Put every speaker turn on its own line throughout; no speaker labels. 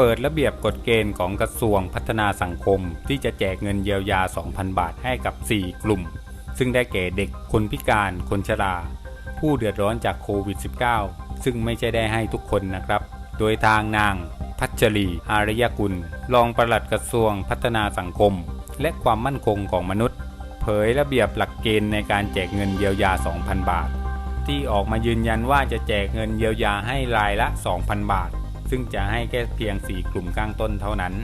เปิดระเบียบกฎเกณฑ์ของกระทรวงพัฒนาสังคม ที่จะแจกเงินเยียวยา 2,000 บาทให้กับ 4 กลุ่ม ซึ่งได้แก่เด็กคนพิการคนชรา ผู้เดือดร้อนจากโควิด -19 ซึ่งไม่ใช่ได้ให้ทุกคนนะครับ โดยทางนาง พัชรี อารยกุล รองปลัดกระทรวงพัฒนาสังคม และความมั่นคงของมนุษย์ เผยระเบียบหลักเกณฑ์ในการแจกเงินเยียวยา 2,000 บาท ที่ออกมายืนยันว่าจะแจกเงินเยียวยาให้รายละ 2,000 บาท ซึ่งจะให้แค่เพียง 4 กลุ่มข้างต้นเท่านั้น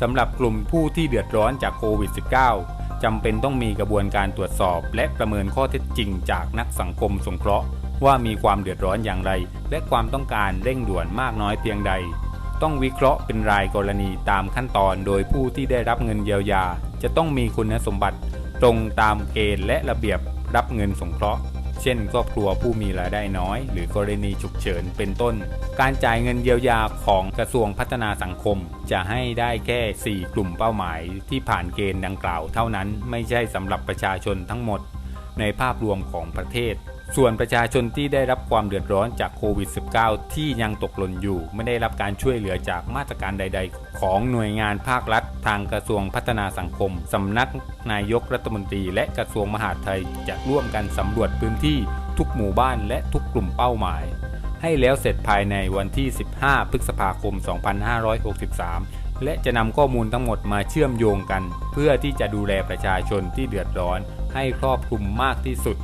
สำหรับกลุ่มผู้ที่เดือดร้อนจากโควิด -19 จำเป็นต้องมีกระบวนการตรวจสอบ และประเมินข้อเท็จจริงจากนักสังคมสงเคราะห์ ว่ามีความเดือดร้อนอย่างไร และความต้องการเร่งด่วนมากน้อยเพียงใด ต้องวิเคราะห์เป็นรายกรณีตามขั้นตอนโดยผู้ที่ได้รับเงินเยียวยา จะต้องมีคุณสมบัติ ตรงตามเกณฑ์และระเบียบรับเงินสงเคราะห์ เช่นครอบครัวผู้มีรายได้น้อย หรือกรณีฉุกเฉินเป็นต้น การจ่ายเงินเยียวยาของกระทรวงพัฒนาสังคม จะให้ได้แค่ 4 กลุ่มเป้าหมายที่ผ่านเกณฑ์ดังกล่าวเท่านั้น ไม่ใช่สำหรับประชาชนทั้งหมด ในภาพรวมของประเทศ ส่วนประชาชนที่ได้รับความเดือดร้อนจากโควิด -19 ที่ยังตกหล่นอยู่ ไม่ได้รับการช่วยเหลือจากมาตรการใด ๆ ของหน่วยงานภาครัฐ ทางกระทรวงพัฒนาสังคม สำนักนายกรัฐมนตรีและกระทรวงมหาดไทยจะร่วมกันสำรวจพื้นที่ทุกหมู่บ้านและทุกกลุ่มเป้าหมายให้แล้วเสร็จภายในวันที่ 15 พฤษภาคม 2563 และจะนำข้อมูลทั้งหมดมาเชื่อมโยงกัน เพื่อที่จะดูแลประชาชนที่เดือดร้อน ให้ครอบคลุมมากที่สุด